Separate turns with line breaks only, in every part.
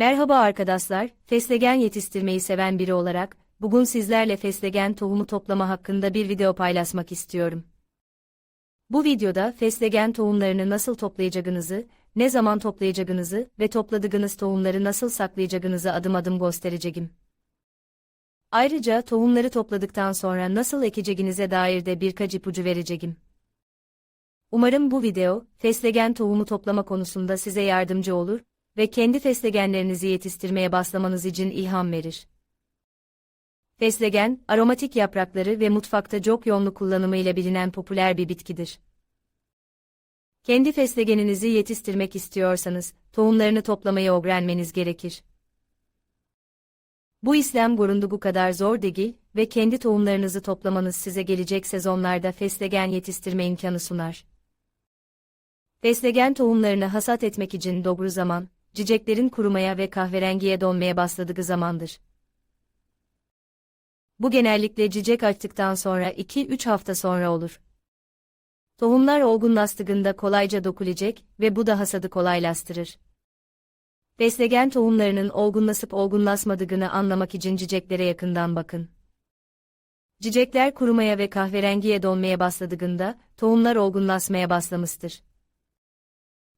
Merhaba arkadaşlar, fesleğen yetiştirmeyi seven biri olarak, bugün sizlerle fesleğen tohumu toplama hakkında bir video paylaşmak istiyorum. Bu videoda fesleğen tohumlarını nasıl toplayacağınızı, ne zaman toplayacağınızı ve topladığınız tohumları nasıl saklayacağınızı adım adım göstereceğim. Ayrıca tohumları topladıktan sonra nasıl ekeceğinize dair de birkaç ipucu vereceğim. Umarım bu video, fesleğen tohumu toplama konusunda size yardımcı olur ve kendi fesleğenlerinizi yetiştirmeye başlamanız için ilham verir. Fesleğen, aromatik yaprakları ve mutfakta çok yoğunluk kullanımıyla bilinen popüler bir bitkidir. Kendi fesleğeninizi yetiştirmek istiyorsanız, tohumlarını toplamayı öğrenmeniz gerekir. Bu işlem göründüğü kadar zor değil ve kendi tohumlarınızı toplamanız size gelecek sezonlarda fesleğen yetiştirme imkanı sunar. Fesleğen tohumlarını hasat etmek için doğru zaman, ciceklerin kurumaya ve kahverengiye dönmeye başladığı zamandır. Bu genellikle cicek açtıktan sonra 2-3 hafta sonra olur. Tohumlar olgunlaştığında kolayca dökülecek ve bu da hasadı kolaylaştırır. Fesleğen tohumlarının olgunlaşıp olgunlaşmadığını anlamak için cicekleri yakından bakın. Cicekler kurumaya ve kahverengiye dönmeye başladığında, tohumlar olgunlaşmaya başlamıştır.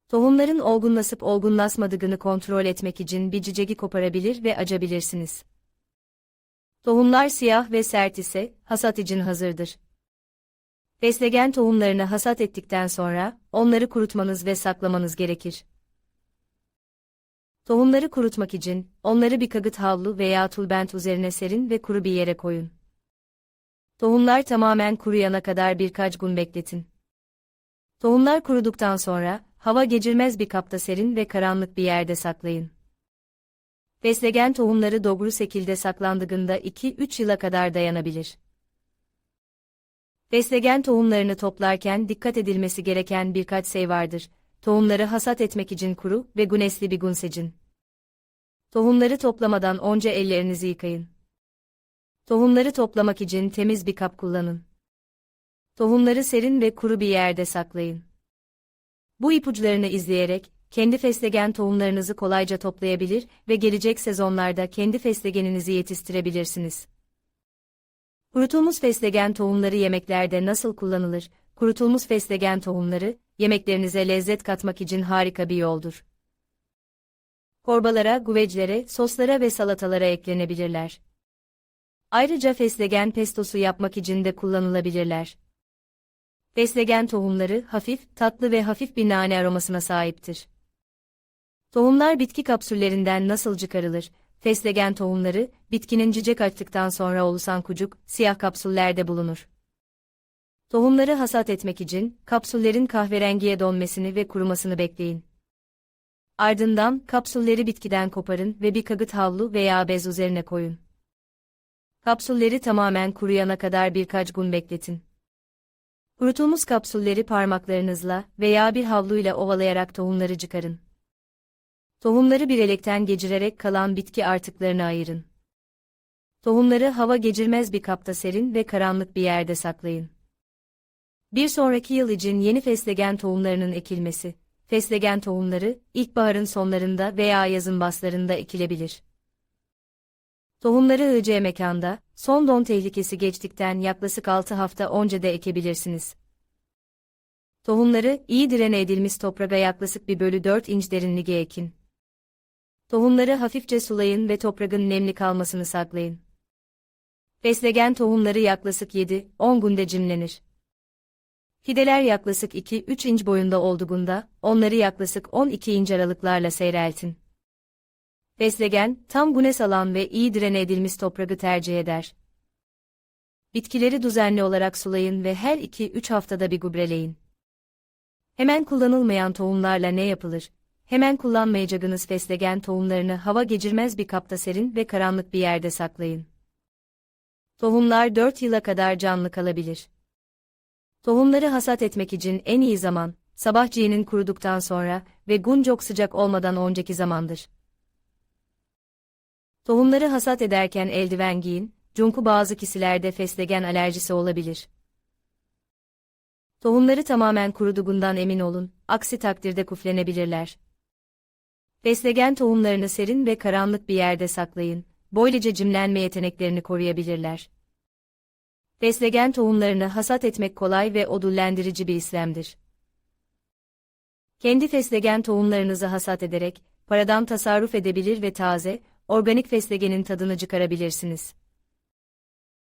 Tohumların olgunlaşıp olgunlaşmadığını kontrol etmek için bir cicegi koparabilir ve açabilirsiniz. Tohumlar siyah ve sert ise, hasat için hazırdır. Fesleğen tohumlarını hasat ettikten sonra, onları kurutmanız ve saklamanız gerekir. Tohumları kurutmak için, onları bir kagıt havlu veya tulbent üzerine serin ve kuru bir yere koyun. Tohumlar tamamen kuruyana kadar birkaç gün bekletin. Tohumlar kuruduktan sonra, hava geçirmez bir kapta serin ve karanlık bir yerde saklayın. Fesleğen tohumları doğru şekilde saklandığında 2-3 yıla kadar dayanabilir. Fesleğen tohumlarını toplarken dikkat edilmesi gereken birkaç şey vardır. Tohumları hasat etmek için kuru ve güneşli bir gün seçin. Tohumları toplamadan önce ellerinizi yıkayın. Tohumları toplamak için temiz bir kap kullanın. Tohumları serin ve kuru bir yerde saklayın. Bu ipuçlarını izleyerek, kendi fesleğen tohumlarınızı kolayca toplayabilir ve gelecek sezonlarda kendi fesleğeninizi yetiştirebilirsiniz. Kurutulmuş fesleğen tohumları yemeklerde nasıl kullanılır? Kurutulmuş fesleğen tohumları, yemeklerinize lezzet katmak için harika bir yoldur. Korbalara, güveclere, soslara ve salatalara eklenebilirler. Ayrıca fesleğen pestosu yapmak için de kullanılabilirler. Fesleğen tohumları hafif, tatlı ve hafif bir nane aromasına sahiptir. Tohumlar bitki kapsüllerinden nasıl çıkarılır? Fesleğen tohumları, bitkinin cicek açtıktan sonra oluşan kucuk, siyah kapsüllerde bulunur. Tohumları hasat etmek için, kapsüllerin kahverengiye dönmesini ve kurumasını bekleyin. Ardından, kapsülleri bitkiden koparın ve bir kagıt havlu veya bez üzerine koyun. Kapsülleri tamamen kuruyana kadar birkaç gün bekletin. Kurutulmuş kapsülleri parmaklarınızla veya bir havluyla ovalayarak tohumları çıkarın. Tohumları bir elekten geçirerek kalan bitki artıklarına ayırın. Tohumları hava geçirmez bir kapta serin ve karanlık bir yerde saklayın. Bir sonraki yıl için yeni fesleğen tohumlarının ekilmesi, fesleğen tohumları, ilkbaharın sonlarında veya yazın baslarında ekilebilir. Tohumları ığacağı mekanda, son don tehlikesi geçtikten yaklaşık 6 hafta önce de ekebilirsiniz. Tohumları, iyi direne edilmiş toprağa yaklaşık bir bölü 4 inç derinliğe ekin. Tohumları hafifçe sulayın ve toprağın nemli kalmasını saklayın. Fesleğen tohumları yaklaşık 7-10 günde cimlenir. Fideler yaklaşık 2-3 inç boyunda olduğunda, onları yaklaşık 12 inç aralıklarla seyreltin. Fesleğen, tam güneş alan ve iyi direne edilmiş toprağı tercih eder. Bitkileri düzenli olarak sulayın ve her 2-3 haftada bir gübreleyin. Hemen kullanılmayan tohumlarla ne yapılır? Hemen kullanmayacağınız fesleğen tohumlarını hava geçirmez bir kapta serin ve karanlık bir yerde saklayın. Tohumlar 4 yıla kadar canlı kalabilir. Tohumları hasat etmek için en iyi zaman, sabahciğinin kuruduktan sonra ve gün çok sıcak olmadan önceki zamandır. Tohumları hasat ederken eldiven giyin, çünkü bazı kişilerde fesleğen alerjisi olabilir. Tohumları tamamen kuruduğundan emin olun, aksi takdirde kuflenebilirler. Fesleğen tohumlarını serin ve karanlık bir yerde saklayın. Böylece cimlenme yeteneklerini koruyabilirler. Fesleğen tohumlarını hasat etmek kolay ve ödüllendirici bir işlemdir. Kendi fesleğen tohumlarınızı hasat ederek, paradan tasarruf edebilir ve taze, organik fesleğenin tadını çıkarabilirsiniz.